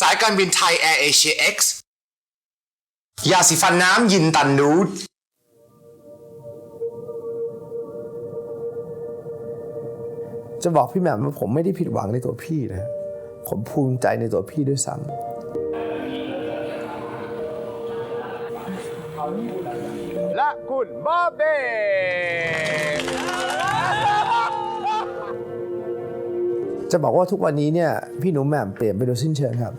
สายการบินไทยแอร์เอเชีย X ยาสีฟันน้ำยินตันนูดจะบอกพี่แหม่มว่าผมไม่ได้ผิดหวังในตัวพี่นะ ผมภูมิใจในตัวพี่ด้วยซ้ำและคุณบ๊อบเบจะบอกว่าทุกวันนี้เนี่ยพี่หนูแหม่มเปลี่ยนไปโดยสิ้นเชิงครับ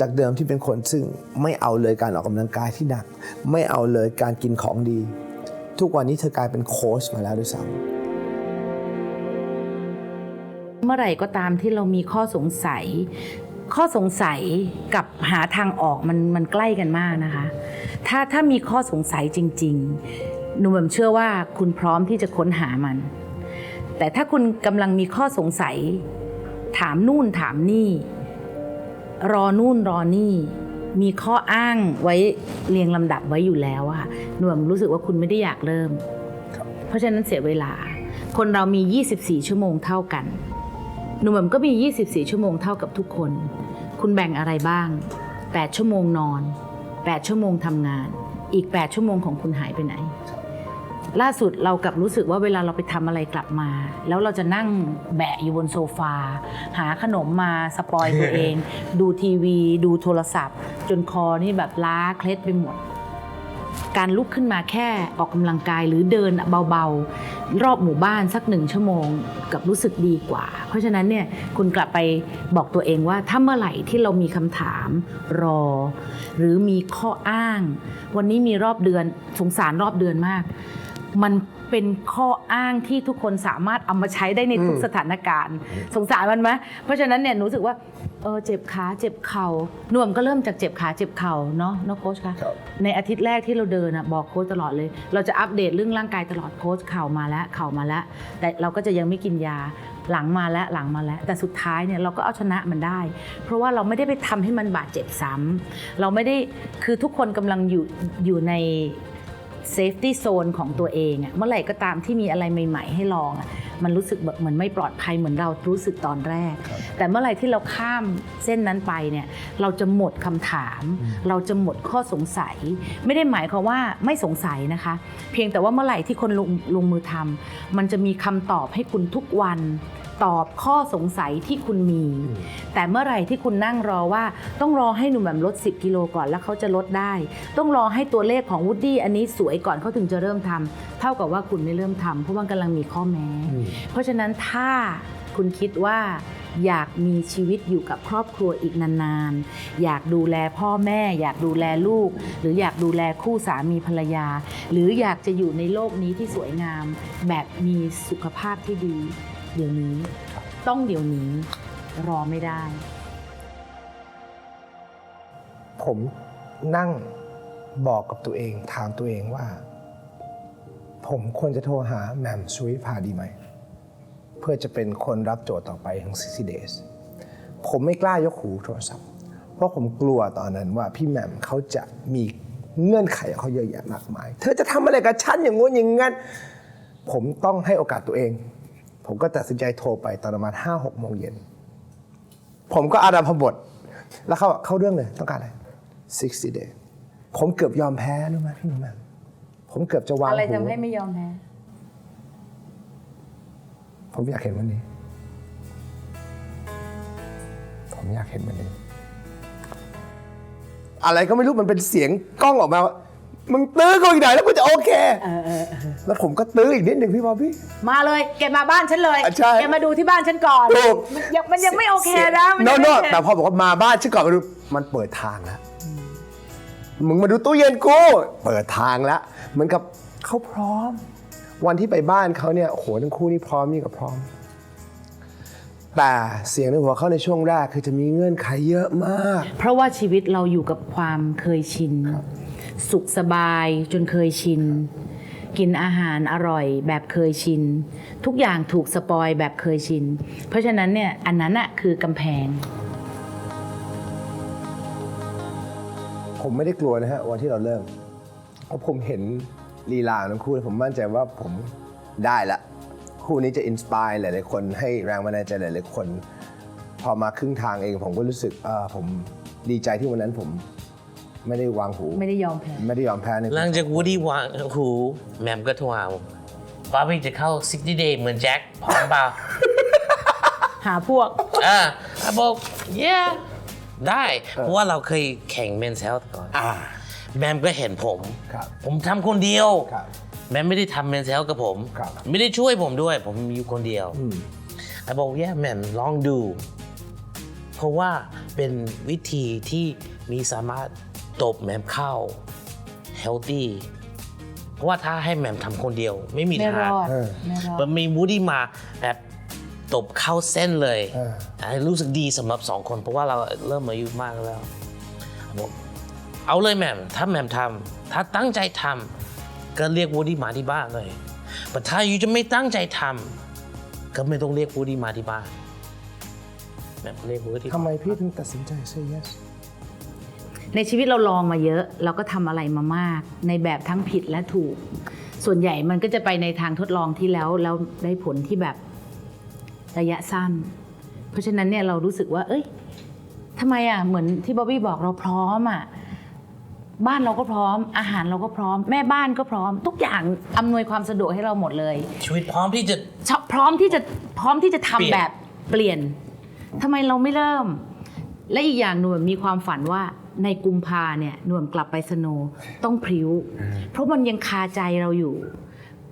จากเดิมที่เป็นคนซึ่งไม่เอาเลยการออกกำลังกายที่หนัก ไม่เอาเลยการกินของดี ทุกวันนี้เธอกลายเป็นโค้ชมาแล้วด้วยซ้ำเมื่อไหร่ก็ตามที่เรามีข้อสงสัย ข้อสงสัยกับหาทางออกมันมันใกล้กันมากนะคะ ถ้าถ้ามีข้อสงสัยจริง ๆ หนูแบบเชื่อว่าคุณพร้อมที่จะค้นหามัน แต่ถ้าคุณกำลังมีข้อสงสัย ถามนู่นถามนี่ รอนู่นรอนี่ มีข้ออ้างไว้เรียงลำดับไว้อยู่แล้วอะค่ะหนูแบบรู้สึกว่าคุณไม่ได้อยากเริ่ม เพราะฉะนั้นเสียเวลา คนเรามี 24 ชั่วโมงเท่ากัน หนุ่มแหม่มก็มี 24 ชั่วโมงเท่ากับทุกคน คุณแบ่งอะไรบ้าง 8 ชั่วโมงนอน 8 ชั่วโมงทำงาน อีก 8 ชั่วโมงของคุณหายไปไหน ล่าสุดเรากลับรู้สึกว่าเวลาเราไปทำอะไรกลับมา แล้วเราจะนั่งแบะอยู่บนโซฟา หาขนมมาสปอยตัวเอง ดูทีวี ดูโทรศัพท์ จนคอนี่แบบล้าเคล็ดไปหมด การลุกขึ้นมาแค่ออกกำลังกายหรือเดินเบาๆ รอบหมู่บ้านสักหนึ่งชั่วโมงกับรู้สึกดีกว่า เพราะฉะนั้นเนี่ยคุณกลับไปบอกตัวเองว่าถ้าเมื่อไหร่ที่เรามีคำถามรอ หรือมีข้ออ้าง วันนี้มีรอบเดือนสงสารรอบเดือนมาก มันเป็นข้ออ้างที่ทุกคนสามารถเอามาใช้ได้ในทุกสถานการณ์ สงสารมันไหมเพราะฉะนั้นเนี่ยหนูรู้สึกว่าเออเจ็บขาเจ็บเข่าหน่วมก็เริ่มจากเจ็บขาเจ็บเข่าเนาะเนาะโค้ชคะครับในอาทิตย์แรกที่เราเดินอะบอกโค้ชตลอดเลย เราจะอัปเดตเรื่องร่างกายตลอดโค้ชเข่ามาแล้วเข่ามาแล้ว แต่เราก็จะยังไม่กินยาหลังมาแล้วหลังมาแล้ว แต่สุดท้ายเนี่ยเราก็เอาชนะมันได้ เพราะว่าเราไม่ได้ไปทำให้มันบาดเจ็บซ้ำเราไม่ได้คือทุกคนกำลังอยู่อยู่ใน เซฟตี้โซนของตัวเองอะเมื่อไหร่ก็ตามที่มีอะไรใหม่ ๆ ให้ลองอะมันรู้สึกแบบเหมือนไม่ปลอดภัยเหมือนเรารู้สึกตอนแรก แต่เมื่อไหร่ที่เราข้ามเส้นนั้นไปเนี่ยเราจะหมดคำถาม เราจะหมดข้อสงสัย ไม่ได้หมายความว่าไม่สงสัยนะคะ เพียงแต่ว่าเมื่อไหร่ที่คนลงลงมือทำมันจะมีคำตอบให้คุณทุกวัน ตอบข้อสงสัยที่คุณมี แต่เมื่อไหร่ที่คุณนั่งรอว่า ต้องรอให้หนุ่มแบบลด 10 กิโลก่อนแล้วเขาจะลดได้ ต้องรอให้ตัวเลขของวูดดี้อันนี้สวยก่อนเขาถึงจะเริ่มทำเท่ากับว่าคุณไม่เริ่มทำเพราะมันกำลังมีข้อแม้ เพราะฉะนั้นถ้าคุณคิดว่าอยากมีชีวิตอยู่กับครอบครัวอีกนานๆ อยากดูแลพ่อแม่ อยากดูแลลูก หรืออยากดูแลคู่สามีภรรยา หรืออยากจะอยู่ในโลกนี้ที่สวยงาม แบบมีสุขภาพที่ดี เดี๋ยวนี้ ต้องเดี๋ยวนี้ รอไม่ได้ ผมนั่งบอกกับตัวเองถามตัวเองว่า ผมควรจะโทรหาแหม่มสุวิภาดีไหม เพื่อจะเป็นคนรับโจทย์ต่อไปของ 60 days ผมไม่กล้ายกหูโทรศัพท์ เพราะผมกลัวตอนนั้นว่าพี่แหม่มเขาจะมีเงื่อนไขของเขาเยอะแยะมากมาย เธอจะทำอะไรกับฉันอย่างงู้นอย่างงั้น ผมต้องให้โอกาสตัวเอง ผมก็ตัดสินใจโทรไปตอนประมาณห้าหกโมงเย็น ผมก็อารัมพบท แล้วเขาเข้าเรื่องเลยต้องการอะไร 60 days ผมเกือบยอมแพ้รู้ไหมพี่หนุ่มแหม่มผมเกือบจะวางอะไรหูทำให้ไม่ยอมแพ้ ผมอยากเห็นวันนี้ ผมอยากเห็นวันนี้ อะไรก็ไม่รู้มันเป็นเสียงกล้องออกมาว่า มึงตื้อกูอีกหน่อยแล้วกูจะโอเค แล้วผมก็ตื้ออีกนิดหนึ่งพี่บอบบี้ มาเลยแกมาบ้านฉันเลยอะใช่แกมาดูที่บ้านฉันก่อนถูก มันยังมันยังไม่โอเคนะมัโนยังโนไม่โอเค แต่พอบอกว่ามาบ้านฉันก่อนมาดูมันเปิดทางแล้วมึงมาดูตู้เย็นกู เปิดทางแล้วเหมือนกับเขาพร้อม วันที่ไปบ้านเขาเนี่ยโอ้โหทั้งคู่นี่พร้อมนี่งกับพร้อม แต่เสียงในหัวเขาในช่วงแรกคือจะมีเงื่อนไขเยอะมาก เพราะว่าชีวิตเราอยู่กับความเคยชิน สุขสบายจนเคยชิน กินอาหารอร่อยแบบเคยชิน ทุกอย่างถูกสปอยแบบเคยชิน เพราะฉะนั้นเนี่ยอันนั้นอะคือกำแพง ผมไม่ได้กลัวนะฮะวันที่เราเริ่ม เพราะผมเห็นลีลาของทั้งคู่แล้วผมมั่นใจว่าผมได้ละ คู่นี้จะอินสปายหลายๆคนให้แรงบันดาลใจหลายๆคน พอมาครึ่งทางเองผมก็รู้สึกเออผมดีใจที่วันนั้นผม ไม่ได้วางหู ไม่ได้ยอมแพ้ ไม่ได้ยอมแพ้ในหลังจากวูดดี้วางหูแหมมก็โทรหาผมบาร์บี้จะเข้า 60 day เหมือนแจ็คพร้อมเปล่า หาพวก อ่าเขาบอก yeah ได้ เพราะว่าเราเคยแข่ง men's health ก่อน อ่า แมมก็เห็นผม ครับ ผมทำคนเดียว ครับ แมมไม่ได้ทำ men's health กับผม ครับ ไม่ได้ช่วยผมด้วย ผมอยู่คนเดียว อืมเขาบอก yeah man ลองดู เพราะว่าเป็นวิธีที่มีสามารถ ตบแมมเข้า healthy เพราะว่าถ้าให้แมมทำคนเดียว ไม่มีไม่รทางอดเออ ไม่รอดมันมีวูดดี้มาแบบตบเข้าเส้นเลยเอออันนี้รู้สึกดีสำหรับสองคน เพราะว่าเราเริ่มอายุมากแล้วบอกเอาเลยแหมมถ้าแหมมทำถ้าตั้งใจทำก็เรียกวูดดี้มาที่บ้านเลยแต่ถ้าอยู่จะไม่ตั้งใจทำก็ไม่ต้องเรียกวูดดี้มาที่บ้านแหมมเรียกวูดดี้ ทำไมพี่ถึงตัดสินใจ say yes ในชีวิตเราลองมาเยอะ เราก็ทำอะไรมามาก ในแบบทั้งผิดและถูก ส่วนใหญ่มันก็จะไปในทางทดลองที่แล้วแล้วได้ผลที่แบบระยะสั้น เพราะฉะนั้นเนี่ยเรารู้สึกว่า เอ้ยทำไมอะเหมือนที่บ๊อบบี้บอกเราพร้อมอะบ้านเราก็พร้อม อาหารเราก็พร้อม แม่บ้านก็พร้อม ทุกอย่างอำนวยความสะดวกให้เราหมดเลยชีวิตพร้อมที่จะ ชอบพร้อมที่จะพร้อมที่จะทำเปลี่ยน แบบเปลี่ยนทำไมเราไม่เริ่ม และอีกอย่างหน่วยมีความฝันว่า ในกุมภาเนี่ยหน่วยกลับไปสโนว์ต้องพริ้ว เพราะมันยังคาใจเราอยู่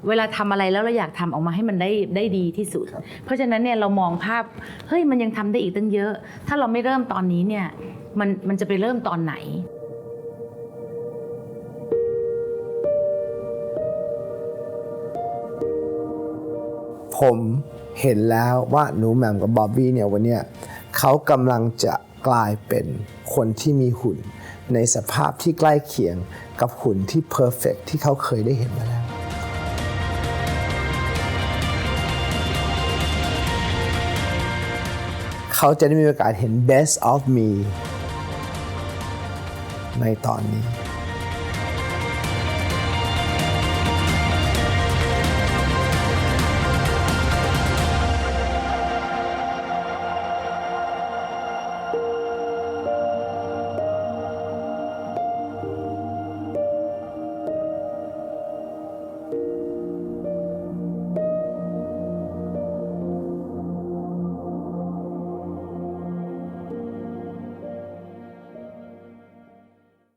เวลาทำอะไรแล้วเราอยากทำออกมาให้มันได้ได้ดีที่สุด เพราะฉะนั้นเนี่ยเรามองภาพเฮ้ยมันยังทำได้อีกตั้งเยอะ ถ้าเราไม่เริ่มตอนนี้เนี่ยมันมันจะไปเริ่มตอนไหนผมเห็นแล้วว่าหนูแหม่มกับบ๊อบบี้เนี่ยวันเนี้ยเขากำลังจะ กลายเป็นคนที่มีหุ่น ในสภาพที่ใกล้เคียงกับหุ่นที่เพอร์เฟกที่เขาเคยได้เห็นมาแล้วเขาจะได้มีโอกาสเห็น best of me ในตอนนี้